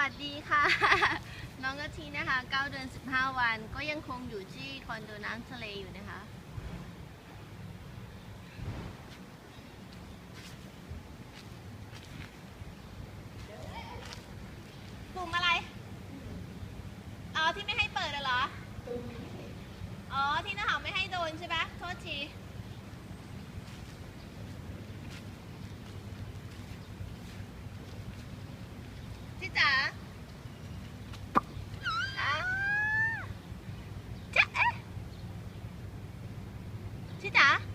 วัสดีค่ะ น้องกะทินะคะ 9 เดือน 15 วัน ก็ยังคงอยู่ที่คอนโดน้ำทะเลอยู่นะคะ ปุ่มอะไร อ๋อ ที่ไม่ให้เปิดเหรอ อ๋อ ที่น้าหอมไม่ให้โดนใช่ปะโทษที Tita?